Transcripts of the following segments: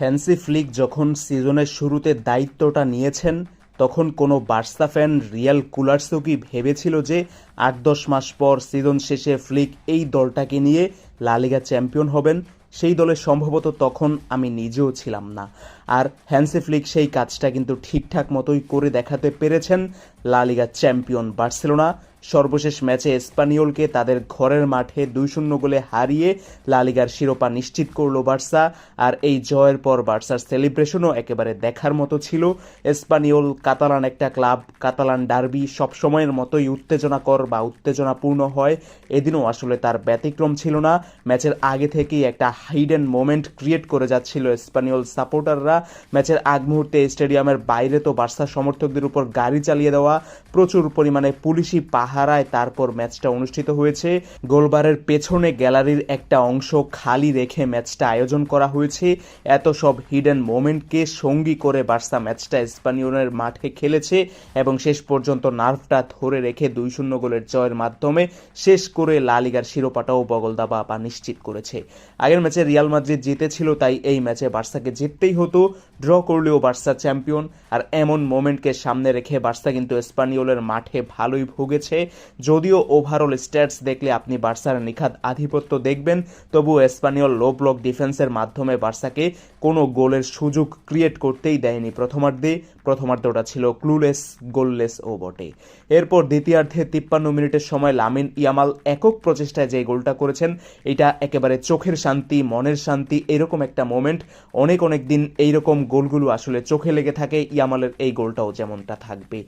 Hansi Flick যখন সিজনের শুরুতে দায়িত্বটা নিয়েছেন, তখন কোনো বার্সা ফ্যান রিয়াল কুলার্সও কি ভেবেছিল যে আট দশ মাস পর সিজন শেষে ফ্লিক এই দলটাকে নিয়ে লা লিগা চ্যাম্পিয়ন হবেন। সেই দলে সম্ভবত তখন আমি নিজেও ছিলাম না। আর হ্যান্সি ফ্লিক সেই কাজটা কিন্তু ঠিকঠাক মতোই করে দেখাতে পেরেছেন লা লিগা চ্যাম্পিয়ন বার্সেলোনা। সর্বশেষ ম্যাচে এসপানিওলকে তাদের ঘরের মাঠে দুই শূন্য গোলে হারিয়ে লা লিগার শিরোপা নিশ্চিত করল বার্সা। আর এই জয়ের পর বার্সার সেলিব্রেশনও একেবারে দেখার মতো ছিল। এসপানিওল কাতালান একটা ক্লাব, কাতালান ডার্বি সবসময়ের মতোই উত্তেজনাকর বা উত্তেজনাপূর্ণ হয়। এদিনও আসলে তার ব্যতিক্রম ছিল না। ম্যাচের আগে থেকেই একটা হাইডেন মোমেন্ট ক্রিয়েট করে যাচ্ছিল স্পানিওল সাপোর্টাররা। ম্যাচের আগ মুহূর্তে স্টেডিয়ামের বাইরে তো বার্সা সমর্থকদের উপর গাড়ি চালিয়ে দেওয়া, প্রচুর পরিমাণে পুলিশি পাহারায় তারপর ম্যাচটা অনুষ্ঠিত হয়েছে। গোলবারের পেছনে গ্যালারির একটা অংশ খালি রেখে ম্যাচটা আয়োজন করা হয়েছে। এত সব হিডেন মোমেন্টকে সঙ্গী করে বার্সা ম্যাচটা স্পানিওলের মাঠে খেলেছে এবং শেষ পর্যন্ত নার্ভটা ধরে রেখে দুই শূন্য গোলের জয়ের মাধ্যমে শেষ করে লা লিগার শিরোপাটাও বগলদাবা বা নিশ্চিত করেছে। আগের ম্যাচে রিয়াল মাদ্রিদ জিতেছিল, তাই এই ম্যাচে বার্সাকে জিততেই হতো। ড্র করলেও বার্সা চ্যাম্পিয়ন। আর এমন মোমেন্টকে সামনে রেখে বার্সা কিন্তু স্পানিওলের মাঠে ভালোই ভুগেছে। যদিও ওভারঅল স্ট্যাটস দেখলে আপনি বার্সার নিখাত আধিপত্য দেখবেন, তবু স্পানিওল লো ব্লক ডিফেন্সের মাধ্যমে বার্সাকে কোনো গোলের সুযোগ ক্রিয়েট করতেই দেয়নি প্রথমার্ধে। প্রথমার্ধটা ছিল ক্লুলেস গোললেস ও বটে। এরপর দ্বিতীয়ার্ধে তিপ্পান্ন মিনিটের সময় লামিন ইয়ামাল একক প্রচেষ্টায় যে গোলটা করেছেন, এটা একেবারে চোখের শান্তি, মনের শান্তি এরকম একটা মোমেন্ট অনেক অনেক দিন এইরকম গোলগুলো আসলে চোখে লেগে থাকে, ইয়ামালের এই গোলটাও যেমনটা থাকবে।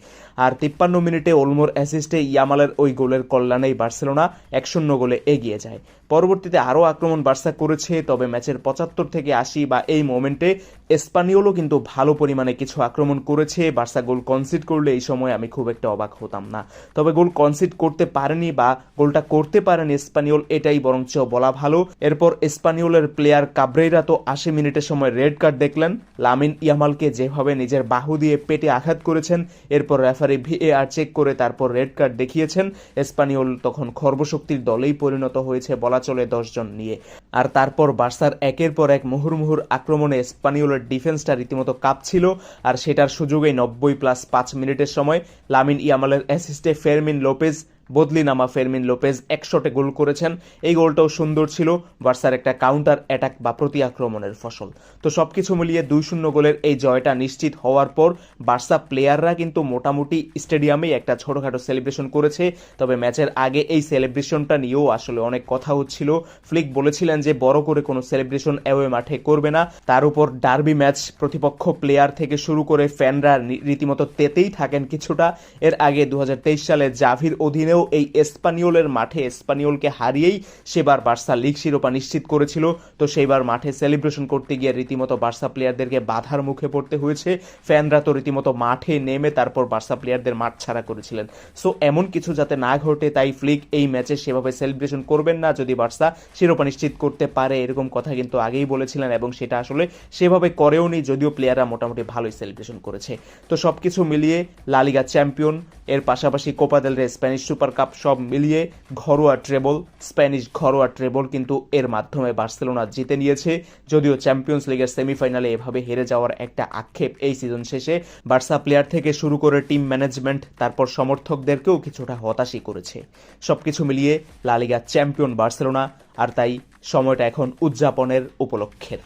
আর তিপ্পান্ন মিনিটে ওলমোর অ্যাসিস্টে ইয়ামালের ওই গোলের কল্যাণেই বার্সেলোনা এক শূন্য গোলে এগিয়ে যায়। পরবর্তীতে আরও আক্রমণ বার্সা করেছে, তবে ম্যাচের পঁচাত্তর থেকে আশি বা এই মোমেন্টে এসপানিওলও কিন্তু ভালো পরিমাণে কিছু আক্রমণ করেছে। বার্সা গোল কনসিড করলে এই সময় আমি খুব একটা অবাক হতাম না। তবে গোল কনসিড করতে পারেনি বা গোলটা করতে পারেনি এসপানিওল এটাই বরঞ্চ বলা ভালো। এরপর এসপানিওলের প্লেয়ার কাবরেরা তো আশি মিনিটের সময় রেড কার্ড দেখলেন। লামিন ইয়ামালকে যেভাবে নিজের বাহু দিয়ে পেটে আঘাত করেছেন, এরপর রেফারি ভিএআর চেক করে তারপর রেড কার্ড দেখিয়েছেন স্পানিওল তখন খর্বশক্তির দলেই পরিণত হয়েছে বলা চলে দশজন নিয়ে। আর তারপর বার্সার একের পর এক মুহুর্মুহুর আক্রমণে স্পানিওলের ডিফেন্সটা রীতিমতো কাঁপছিল, আর সেটার সুযোগে নব্বই প্লাস পাঁচ মিনিটের সময় লামিন ইয়ামালের অ্যাসিস্টে ফেরমিন লোপেজ বদলি নামা ফেরমিন লোপেজ একশোটে গোল করেছেন। এই গোলটাও সুন্দর ছিল। বার্সার একটা কাউন্টার অ্যাটাক বা প্রতি আক্রমণের ফসল। তো সব কিছু মিলিয়ে দুই শূন্য গোলের এই জয়টা নিশ্চিত হওয়ার পর বার্সা প্লেয়াররা কিন্তু মোটামুটি স্টেডিয়ামেই একটা ছোটখাটো সেলিব্রেশন করেছে। তবে ম্যাচের আগে এই সেলিব্রেশনটা নিয়েও আসলে অনেক কথা হচ্ছিল। ফ্লিক বলেছিলেন যে বড় করে কোনো সেলিব্রেশন অ্যাওয়ে মাঠে করবে না। তার উপর ডার্বি ম্যাচ প্রতিপক্ষ প্লেয়ার থেকে শুরু করে ফ্যানরা রীতিমতো তেতেই থাকেন কিছুটা। এর আগে দু হাজার তেইশ সালে জাভির অধীনেও এই এসপানিওলের মাঠে এসপানিওলকে হারিয়েই সেবার বার্সা লিগ শিরোপা নিশ্চিত করেছিল। তো সেইবার মাঠে সেলিব্রেশন করতে গিয়ে রীতিমতো বার্সা প্লেয়ারদেরকে বাধার মুখে পড়তে হয়েছে। ফ্যানরা তো রীতিমতো মাঠে নেমে তারপর বার্সা প্লেয়ারদের মাঠ ছাড়া করেছিলেন। সো এমন কিছু যাতে না ঘটে, তাই ফ্লিক এই ম্যাচে সেভাবে সেলিব্রেশন করবেন না। যদি বার্সা শিরোপা নিশ্চিত করতে পারে, এরকম কথা কিন্তু আগেই বলেছিলেন এবং সেটা আসলে সেভাবে করেও নি যদিও প্লেয়াররা মোটামুটি ভালোই সেলিব্রেশন করেছে। তো সবকিছু মিলিয়ে লালিগা চ্যাম্পিয়ন, এর পাশাপাশি কোপা দেল রে স্প্যানিশ সুপার কাপ সব মিলিয়ে ঘরোয়া ট্রেবল স্প্যানিশ ঘরোয়া ট্রেবল কিন্তু এর মাধ্যমে বার্সেলোনা জিতে নিয়েছে। যদিও চ্যাম্পিয়ন্স লিগের সেমিফাইনালে এভাবে হেরে যাওয়ার একটা আক্ষেপ এই সিজন শেষে বার্সা প্লেয়ার থেকে শুরু করে টিম ম্যানেজমেন্ট তারপর সমর্থকদেরকেও কিছুটা হতাশই করেছে। সবকিছু মিলিয়ে লালিগা চ্যাম্পিয়ন বার্সেলোনা, আর তাই সময়টা এখন উদযাপনের উপলক্ষের।